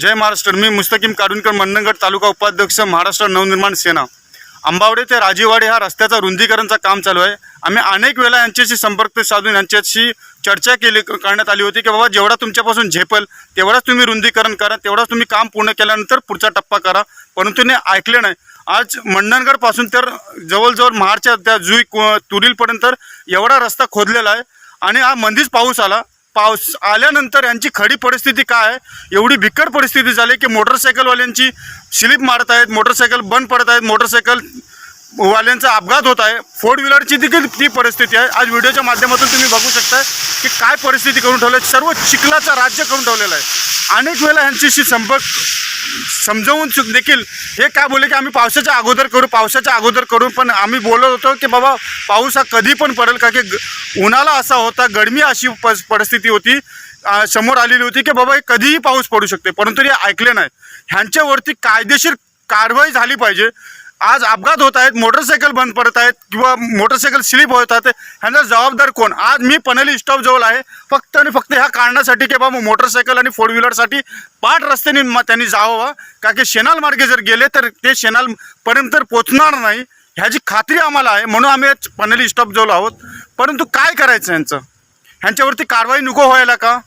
जय महाराष्ट्र. मी मुस्तकीम कारुणकर मंडणगड तालुका उपाध्यक्ष महाराष्ट्र नवनिर्माण सेना. अंबावडे ते राजीवाडे हा रस्त्याचा रुंदीकरणचं काम चालू आहे. आम्ही अनेक वेळा यांच्याशी संपर्क साधून यांच्याशी चर्चा केली करण्यात आली होती की बाबा जेवढा तुमच्यापासून झेपल तेवढाच तुम्ही रुंदीकरण करा तेवढाच तुम्ही काम पूर्ण केल्यानंतर पुढचा टप्पा करा. परंतु ते ऐकले नाही. आज मंडणगडपासून तर जवळजवळ महाडच्या त्या जुई कु- तुरीलपर्यंत एवढा रस्ता खोदलेला आहे. आणि हा मंदीच पाऊस आला. पाऊस आल्यानंतर यांची खडी परिस्थिती काय? आहे एवढी बिकट परिस्थिती झाली की मोटरसायकलवाल्यांची स्लिप मारत आहेत मोटरसायकल बंद पडत आहेत मोटरसायकल वाल्यांचा अपघात होत आहे. फोर व्हीलरची देखील ती परिस्थिती आहे. आज व्हिडिओच्या माध्यमातून तुम्ही बघू शकता की काय परिस्थिती करून ठेवलं सर्व चिखलाचं राज्य करून ठेवलेलं आहे. अनेक वेळेला यांच्याशी संपर्क समजवून चुक देखील हे काय बोलले की आम्ही पावसाच्या अगोदर करू पावसाच्या अगोदर करू पण आम्ही बोलत होतो की बाबा पाऊस हा कधी पण पडेल का की ग- उन्हाळा असा होता गरमी अशी परिस्थिती होती समोर आलेली होती की बाबा हे कधीही पाऊस पडू शकते परंतु हे ऐकले नाही. ह्यांच्यावरती कायदेशीर कारवाई झाली पाहिजे. आज अपघात होत आहेत मोटरसायकल बंद पडत आहेत किंवा मोटरसायकल स्लिप होत आहेत ह्यांचा जबाबदार कोण? आज मी पनली स्टॉप जवळ आहे. फक्त आणि फक्त ह्या कारणासाठी की बाबा मोटरसायकल आणि फोर व्हीलरसाठी पाठ रस्त्याने त्यांनी जावं. का की शेनाल मार्गे जर गेले तर ते शेनालपर्यंत तर पोचणार नाही. ह्याची खात्री आम्हाला आहे म्हणून आम्ही आज पनली स्टॉप जवळ आहोत. परंतु काय करायचं ह्यांचं ह्यांच्यावरती कारवाई नको व्हायला का?